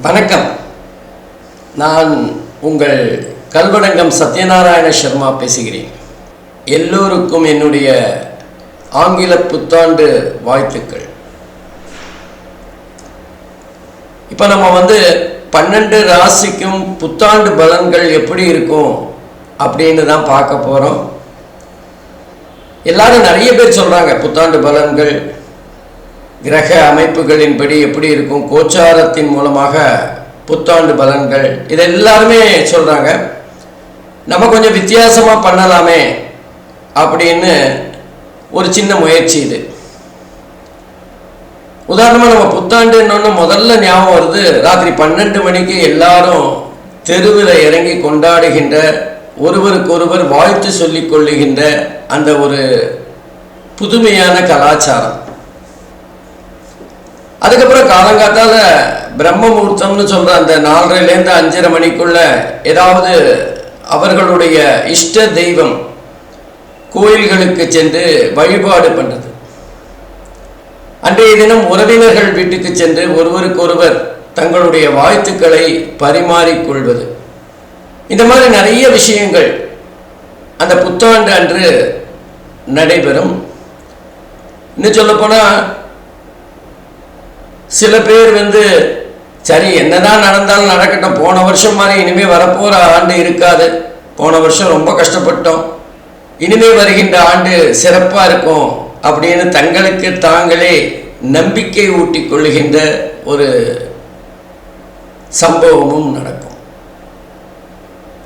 வணக்கம். நான் உங்கள் கல்வடங்கம் சத்யநாராயண சர்மா பேசுகிறேன். எல்லோருக்கும் என்னுடைய ஆங்கில புத்தாண்டு வாழ்த்துக்கள். இப்போ நம்ம வந்து பன்னெண்டு ராசிக்கும் புத்தாண்டு பலன்கள் எப்படி இருக்கும் அப்படின்னு தான் பார்க்க போகிறோம் எல்லாரும் நிறைய பேர் சொல்கிறாங்க புத்தாண்டு பலன்கள் கிரக அமைப்புகளின்படி எப்படி இருக்கும் கோச்சாரத்தின் மூலமாக புத்தாண்டு பலன்கள் இதை எல்லாருமே சொல்கிறாங்க நம்ம கொஞ்சம் வித்தியாசமாக பண்ணலாமே அப்படின்னு ஒரு சின்ன முயற்சி இது. உதாரணமாக நம்ம புத்தாண்டுன்னு முதல்ல ஞாபகம் வருது ராத்திரி பன்னெண்டு மணிக்கு எல்லாரும் தெருவில் இறங்கி கொண்டாடுகின்ற ஒருவருக்கொருவர் வாழ்த்து சொல்லிக் கொள்ளுகின்ற அந்த ஒரு புதுமையான கலாச்சாரம். அதுக்கப்புறம் காலங்காத்தால பிரம்ம முகூர்த்தம்னு சொல்ற அந்த நாலரைலேருந்து அஞ்சரை மணிக்குள்ள ஏதாவது அவர்களுடைய இஷ்ட தெய்வம் கோயில்களுக்கு சென்று வழிபாடு பண்றது அன்றைய தினம் உறவினர்கள் வீட்டுக்கு சென்று ஒருவருக்கொருவர் தங்களுடைய வாழ்த்துக்களை பரிமாறிக்கொள்வது. இந்த மாதிரி நிறைய விஷயங்கள் அந்த புத்தாண்டு அன்று நடைபெறும். இன்னும் சொல்லப்போனால் சில பேர் வந்து சரி என்னதான் நடந்தாலும் நடக்கட்டும். போன வருஷம் மாதிரி இனிமேல் வரப்போகிற ஆண்டு இருக்காது. போன வருஷம் ரொம்ப கஷ்டப்பட்டோம். இனிமேல் வருகின்ற ஆண்டு சிறப்பாக இருக்கும் அப்படின்னு தங்களுக்கு தாங்களே நம்பிக்கை ஊட்டி கொள்ளுகின்ற ஒரு சம்பவமும் நடக்கும்.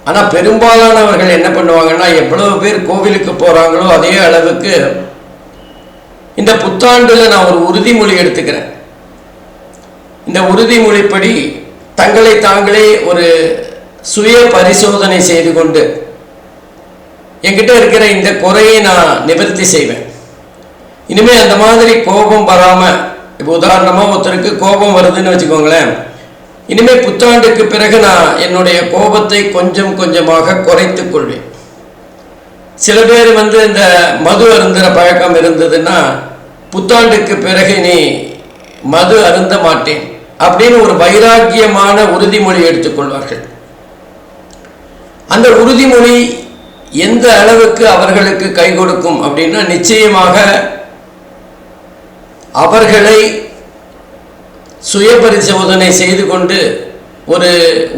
ஆனா பெரும்பாலானவர்கள் என்ன பண்ணுவாங்கன்னா எவ்வளவு பேர் கோவிலுக்கு போறாங்களோ அதே அளவுக்கு இந்த புத்தாண்டுல நான் ஒரு உறுதிமொழி எடுத்துக்கிறேன். இந்த உறுதிமொழிப்படி தங்களை தாங்களே ஒரு சுய பரிசோதனை செய்து கொண்டு என்கிட்ட இருக்கிற இந்த குறையை நான் நிவர்த்தி செய்வேன். இனிமே அந்த மாதிரி கோபம் வராம இப்போ உதாரணமா ஒருத்தருக்கு கோபம் வருதுன்னு வச்சுக்கோங்களேன். இனிமே புத்தாண்டுக்கு பிறகு நான் என்னுடைய கோபத்தை கொஞ்சம் கொஞ்சமாக குறைத்துக் கொள்வேன். சில பேர் வந்து இந்த மது அருந்துகிற பழக்கம் இருந்ததுன்னா புத்தாண்டுக்கு பிறகு நீ மது அருந்த மாட்டேன் அப்படின்னு ஒரு வைராக்கியமான உறுதிமொழி எடுத்துக்கொள்வார்கள் அந்த உறுதிமொழி எந்த அளவுக்கு அவர்களுக்கு கை கொடுக்கும் அப்படின்னா நிச்சயமாக அவர்களை சுய பரிசோதனை செய்து கொண்டு ஒரு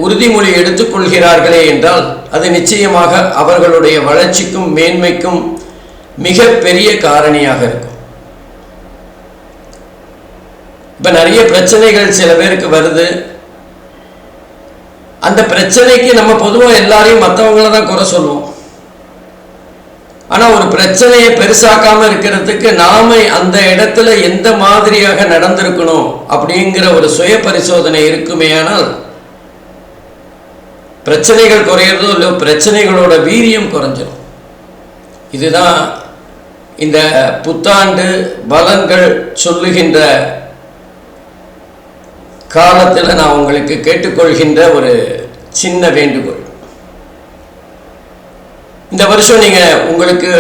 உறுதிமொழி எடுத்துக்கொள்கிறார்களே என்றால் அது நிச்சயமாக அவர்களுடைய வளர்ச்சிக்கும் மேன்மைக்கும் மிக பெரிய காரணியாக இருக்கும். இப்போ நிறைய பிரச்சனைகள் சில பேருக்கு வருது. அந்த பிரச்சனைக்கு நம்ம பொதுவாக எல்லாரையும் மற்றவங்கள தான் குறை சொல்லுவோம். ஆனால் ஒரு பிரச்சனையை பெருசாக்காமல் இருக்கிறதுக்கு நாம அந்த இடத்துல எந்த மாதிரியாக நடந்திருக்கணும் அப்படிங்கிற ஒரு சுய பரிசோதனை இருக்குமேயானால் பிரச்சனைகள் குறையிறதோ இல்லையோ பிரச்சனைகளோட வீரியம் குறைஞ்சிடும் இதுதான் இந்த புத்தாண்டு பலன்கள் சொல்லுகின்ற காலத்தில் நான் உங்களுக்கு கேட்டுக்கொள்கின்ற ஒரு சின்ன வேண்டுகோள். இந்த வருஷம் நீங்கள் உங்களுக்கு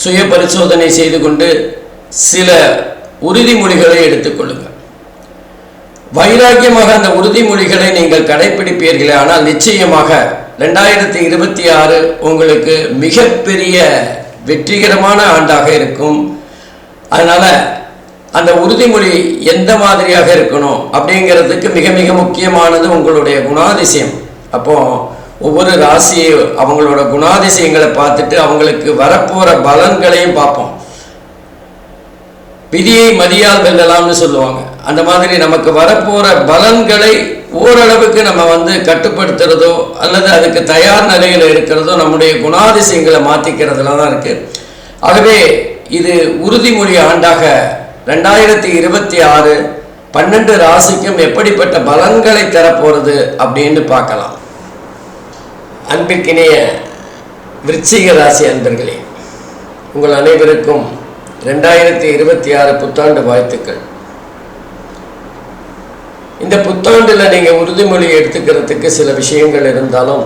சுய பரிசோதனை செய்து கொண்டு சில உறுதிமொழிகளை எடுத்துக்கொள்ளுங்கள் வைராக்கியமாக அந்த உறுதிமொழிகளை நீங்கள் கடைபிடிப்பீர்களே ஆனால் நிச்சயமாக ரெண்டாயிரத்தி இருபத்தி ஆறு உங்களுக்கு மிகப்பெரிய வெற்றிகரமான ஆண்டாக இருக்கும். அதனால் அந்த உறுதிமொழி எந்த மாதிரியாக இருக்கணும் அப்படிங்கிறதுக்கு மிக மிக முக்கியமானது உங்களுடைய குணாதிசயம். அப்போது ஒவ்வொரு ராசியை அவங்களோட குணாதிசயங்களை பார்த்துட்டு அவங்களுக்கு வரப்போகிற பலன்களையும் பார்ப்போம். விதியை மதியால் வெல்லலாம்னு சொல்லுவாங்க. அந்த மாதிரி நமக்கு வரப்போகிற பலன்களை ஓரளவுக்கு நம்ம வந்து கட்டுப்படுத்துறதோ அல்லது அதுக்கு தயார் நிலையில் இருக்கிறதோ நம்முடைய குணாதிசயங்களை மாற்றிக்கிறதுல தான் இருக்கு. ஆகவே இது உறுதிமொழி ஆண்டாக ரெண்டாயிரத்தி இருபத்தி ஆறு பன்னெண்டு ராசிக்கும் எப்படிப்பட்ட பலன்களை தரப்போகிறது அப்படின்னு பார்க்கலாம். அன்பிற்கினிய விருச்சிக ராசி அன்பர்களே உங்கள் அனைவருக்கும் ரெண்டாயிரத்தி இருபத்தி ஆறு புத்தாண்டு வாழ்த்துக்கள். இந்த புத்தாண்டில் நீங்கள் உறுதிமொழி எடுத்துக்கிறதுக்கு சில விஷயங்கள் இருந்தாலும்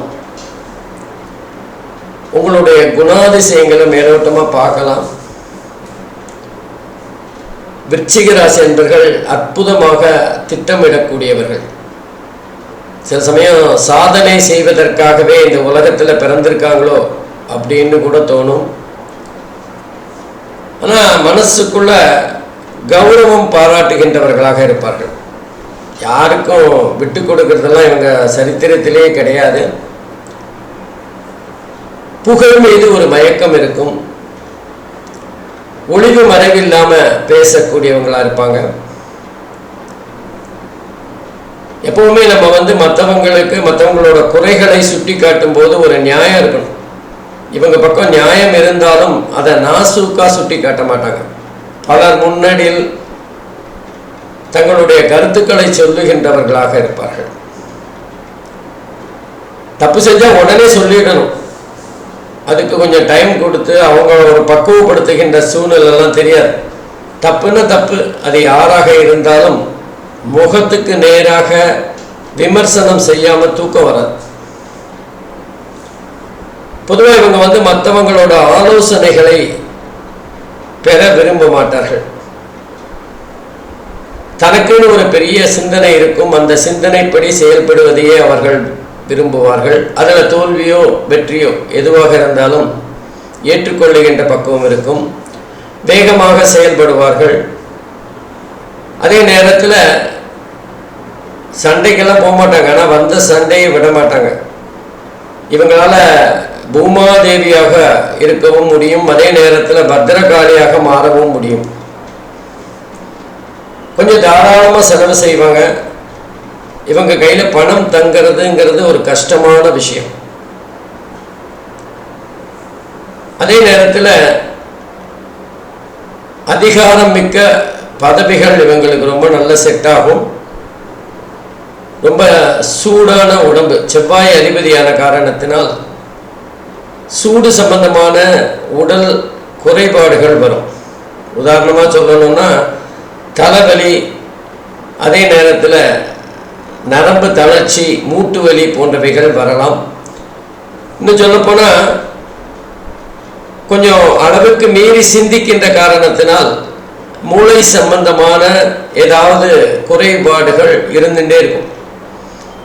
உங்களுடைய குணாதிசயங்களை மேலோட்டமாக பார்க்கலாம். விருச்சிக ராசி என்பர்கள் அற்புதமாக திட்டமிடக்கூடியவர்கள். சில சமயம் சாதனை செய்வதற்காகவே இந்த உலகத்தில் பிறந்திருக்காங்களோ அப்படின்னு கூட தோணும். ஆனால் மனசுக்குள்ள கௌரவம் பாராட்டுகின்றவர்களாக இருப்பார்கள். யாருக்கும் விட்டு கொடுக்கறதெல்லாம் இவங்க சரித்திரத்திலே கிடையாது. புகழ் மீது ஒரு மயக்கம் இருக்கும். ஒளிவு மறைவில்லாமல் பேசக்கூடியவங்களாக இருப்பாங்க. எப்பவுமே நம்ம வந்து மற்றவங்களுக்கு மற்றவங்களோட குறைகளை சுட்டி காட்டும் போது ஒரு நியாயம் இருக்கணும். இவங்க பக்கம் நியாயம் இருந்தாலும் அதை நாசூக்காக சுட்டி காட்ட மாட்டாங்க. பலர் முன்னணியில் தங்களுடைய கருத்துக்களை சொல்லுகின்றவர்களாக இருப்பார்கள். தப்பு செஞ்சா உடனே சொல்லிடணும். அதுக்கு கொஞ்சம் டைம் கொடுத்து அவங்க ஒரு பக்குவப்படுத்துகின்ற சூழ்நிலைலாம் தெரியாது. தப்புன்னா தப்பு அது யாராக இருந்தாலும் முகத்துக்கு நேராக விமர்சனம் செய்யாம தூக்கம் வராது. பொதுவாக இவங்க வந்து மற்றவங்களோட ஆலோசனைகளை பெற விரும்ப மாட்டார்கள். தனக்குன்னு ஒரு பெரிய சிந்தனை இருக்கும். அந்த சிந்தனைப்படி செயல்படுவதையே அவர்கள் விரும்புவார்கள். அதில் தோல்வியோ வெற்றியோ எதுவாக இருந்தாலும் ஏற்றுக்கொள்ளுகின்ற பக்குவம் இருக்கும். வேகமாக செயல்படுவார்கள். அதே நேரத்தில் சண்டைக்கெல்லாம் போக மாட்டாங்க ஆனால் வந்த சண்டையை விட மாட்டாங்க இவங்களால பூமாதேவியாக இருக்கவும் முடியும். அதே நேரத்தில் பத்திரகாளியாக மாறவும் முடியும். கொஞ்சம் தாராளமாக செலவு செய்வாங்க. இவங்க கையில் பணம் தங்கிறதுங்கிறது ஒரு கஷ்டமான விஷயம். அதே நேரத்தில் அதிகாரம் மிக்க பதவிகள் இவங்களுக்கு ரொம்ப நல்ல செட் ஆகும். ரொம்ப சூடான உடம்பு செவ்வாய் அதிபதியான காரணத்தினால் சூடு சம்பந்தமான உடல் குறைபாடுகள் வரும். உதாரணமாக சொல்லணும்னா தலைவலி அதே நேரத்தில் நரம்பு தளர்ச்சி மூட்டு வலி போன்றவைகள் வரலாம். இன்னும் சொல்லப்போனால் கொஞ்சம் அளவுக்கு மீறி சிந்திக்கின்ற காரணத்தினால் மூளை சம்பந்தமான ஏதாவது குறைபாடுகள் இருந்துகிட்டே இருக்கும்.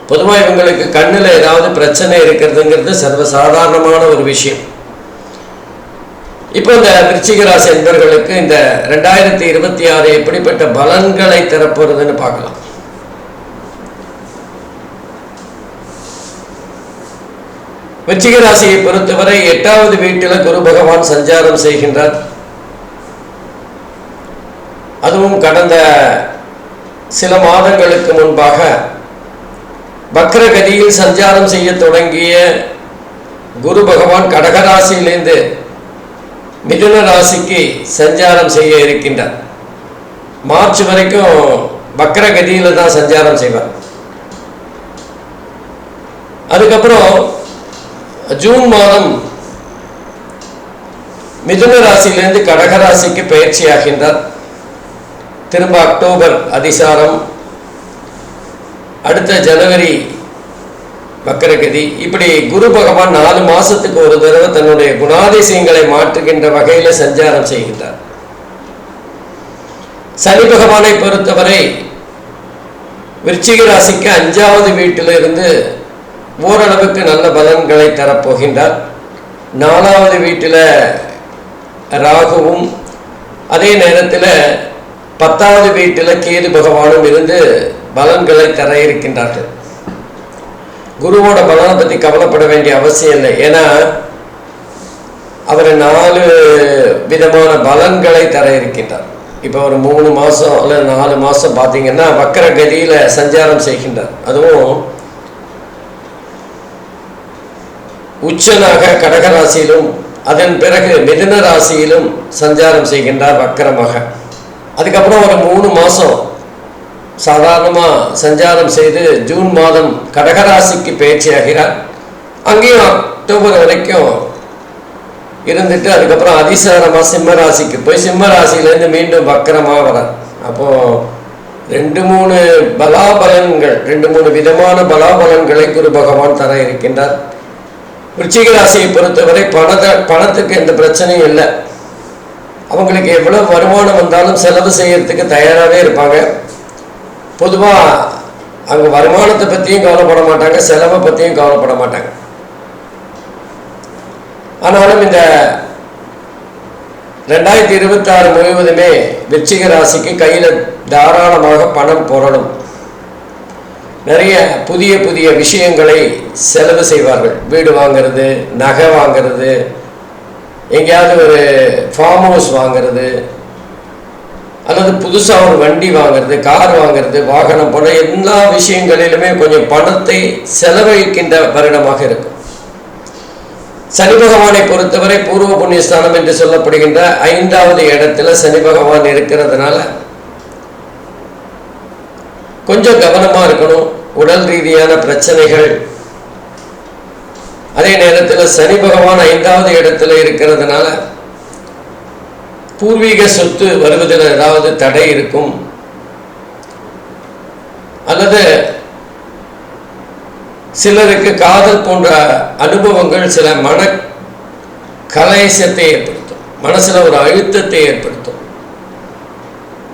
பொதுவாக இவங்களுக்கு கண்ணில் ஏதாவது பிரச்சனை இருக்கிறதுங்கிறது சர்வசாதாரணமான ஒரு விஷயம். இப்போ இந்த விருச்சிக ராசி என்பர்களுக்கு இந்த ரெண்டாயிரத்தி இருபத்தி ஆறு எப்படிப்பட்ட பலன்களை தரப்போறதுன்னு பார்க்கலாம். விருச்சிக ராசியை பொறுத்தவரை எட்டாவது வீட்டில் குரு பகவான் சஞ்சாரம் செய்கின்றார். அதுவும் கடந்த சில மாதங்களுக்கு முன்பாக வக்ரகதியில் சஞ்சாரம் செய்ய தொடங்கிய குரு பகவான் கடகராசியிலிருந்து மிதுன ராசிக்கு சஞ்சாரம் செய்ய இருக்கின்றார். மார்ச் வரைக்கும் வக்ரகதியில் தான் சஞ்சாரம் செய்வார். அதுக்கப்புறம் ஜூன் மாதம் மிதுன ராசியிலிருந்து கடகராசிக்கு பயிற்சி ஆகின்றார் திரும்ப அக்டோபர் அதிசாரம் அடுத்த ஜனவரி வக்கரகதி. இப்படி குரு பகவான் நாலு மாசத்துக்கு ஒரு தடவை தன்னுடைய குணாதிசயங்களை மாற்றுகின்ற வகையில சஞ்சாரம் செய்கின்றார். சனி பகவானை பொறுத்தவரை விருச்சிக ராசிக்கு அஞ்சாவது வீட்டிலிருந்து ஓரளவுக்கு நல்ல பலன்களை தரப்போகின்றார். நாலாவது வீட்டில் ராகுவும் அதே நேரத்தில் பத்தாவது வீட்டில் கேது பகவானும் இருந்து பலன்களை தர இருக்கின்றார்கள். குருவோட பலனை பற்றி கவலைப்பட வேண்டிய அவசியம் இல்லை. ஏன்னா அவர் நாலு விதமான பலன்களை தர இருக்கின்றார். இப்போ ஒரு மூணு மாதம் அல்லது நாலு மாதம் பார்த்தீங்கன்னா வக்கர கதியில் சஞ்சாரம் செய்கின்றார். அதுவும் உச்சனாக கடகராசியிலும் அதன் பிறகு மிதுன ராசியிலும் சஞ்சாரம் செய்கின்றார் வக்கரமாக. அதுக்கப்புறம் ஒரு மூணு மாதம் சாதாரணமாக சஞ்சாரம் செய்து ஜூன் மாதம் கடகராசிக்கு பயிற்சியாகிறார் அங்கேயும் அக்டோபர் வரைக்கும் இருந்துட்டு அதுக்கப்புறம் அதிசாரமாக சிம்ம ராசிக்கு போய் சிம்ம ராசியிலேருந்து மீண்டும் வக்கரமாக வரார். அப்போது ரெண்டு மூணு பலாபலன்கள் ரெண்டு மூணு விதமான பலாபலன்களை குரு பகவான் தர இருக்கின்றார். விருச்சிக ராசியை பொறுத்தவரை பணத்தை பணத்துக்கு எந்த பிரச்சனையும் இல்லை. அவங்களுக்கு எவ்வளோ வருமானம் வந்தாலும் செலவு செய்யறதுக்கு தயாராகவே இருப்பாங்க. பொதுவாக அவங்க வருமானத்தை பற்றியும் கவலைப்பட மாட்டாங்க செலவை பற்றியும் கவலைப்பட மாட்டாங்க. ஆனாலும் இந்த ரெண்டாயிரத்தி இருபத்தாறு முழுவதுமே விருச்சிக ராசிக்கு கையில் தாராளமாக பணம் புரளும். நிறைய புதிய புதிய விஷயங்களை செலவு செய்வார்கள். வீடு வாங்கிறது நகை வாங்கிறது எங்கேயாவது ஒரு ஃபார்ம் ஹவுஸ் வாங்கிறது அல்லது புதுசாக ஒரு வண்டி வாங்குறது கார் வாங்குறது வாகனம் போல எல்லா விஷயங்களிலுமே கொஞ்சம் பணத்தை செலவழிக்கின்ற வருடமாக இருக்கும். சனி பகவானை பொறுத்தவரை பூர்வ புண்ணியஸ்தானம் என்று சொல்லப்படுகின்ற ஐந்தாவது இடத்துல சனி பகவான் இருக்கிறதுனால கொஞ்சம் கவனமாக இருக்கணும். உடல் ரீதியான பிரச்சனைகள். அதே நேரத்தில் சனி பகவான் ஐந்தாவது இடத்துல இருக்கிறதுனால பூர்வீக சொத்து வருவதில் ஏதாவது தடை இருக்கும்? அல்லது சிலருக்கு காதல் போன்ற அனுபவங்கள் சில மன கலேசத்தை ஏற்படுத்தும். மனசில் ஒரு அழுத்தத்தை ஏற்படுத்தும்.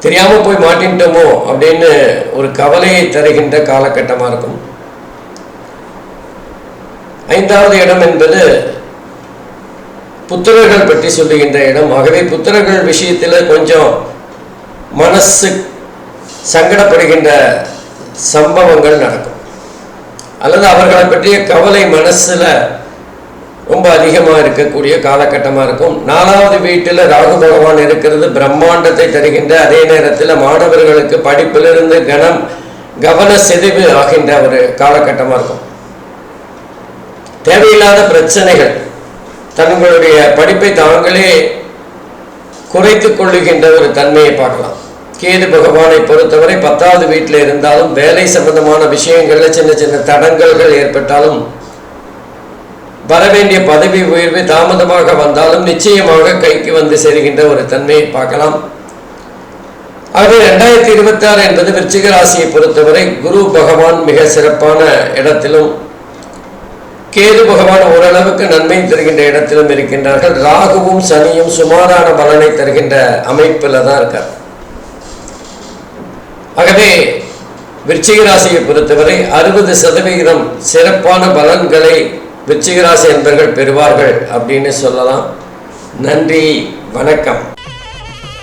தெரியாமல் போய் மாட்டின்ட்டோமோ அப்படின்னு ஒரு கவலையை தருகின்ற காலகட்டமாக இருக்கும். ஐந்தாவது இடம் என்பது புத்திரர்கள் பற்றி சொல்லுகின்ற இடம். ஆகவே புத்திரர்கள் விஷயத்தில் கொஞ்சம் மனசு சங்கடப்படுகின்ற சம்பவங்கள் நடக்கும். அல்லது அவர்களை பற்றிய கவலை மனசில் ரொம்ப அதிகமாக இருக்கக்கூடிய காலகட்டமாக இருக்கும். நாலாவது வீட்டில் ராகு பகவான் இருக்கிறது. பிரம்மாண்டத்தை தருகின்ற அதே நேரத்தில் மாணவர்களுக்கு படிப்பிலிருந்து கனம் கவன சிதைவு ஆகின்ற ஒரு காலகட்டமாக இருக்கும். தேவையில்லாத பிரச்சனைகள். தங்களுடைய படிப்பை தாங்களே குறைத்து கொள்ளுகின்ற ஒரு தன்மையை பார்க்கலாம். கேது பகவானை பொறுத்தவரை பத்தாவது வீட்டில் இருந்தாலும் வேலை சம்பந்தமான விஷயங்களில் சின்ன சின்ன தடங்கல்கள் ஏற்பட்டாலும் வரவேண்டிய பதவி உயர்வு தாமதமாக வந்தாலும் நிச்சயமாக கைக்கு வந்து சேருகின்ற ஒரு தன்மையை பார்க்கலாம். ஆகவே ரெண்டாயிரத்தி இருபத்தி ஆறு என்பது விருச்சிக ராசியை பொறுத்தவரை குரு பகவான் மிக சிறப்பான இடத்திலும் கேது பகவான் ஓரளவுக்கு நன்மை தருகின்ற இடத்திலும் இருக்கின்றார்கள். ராகுவும் சனியும் சுமாரான பலனை தருகின்ற அமைப்பில் தான் இருக்கார். ஆகவே விருச்சிக ராசியை பொறுத்தவரை அறுபது சதவிகிதம் சிறப்பான பலன்களை விருச்சிக ராசி என்பர்கள் பெறுவார்கள் அப்படின்னு சொல்லலாம். நன்றி வணக்கம்.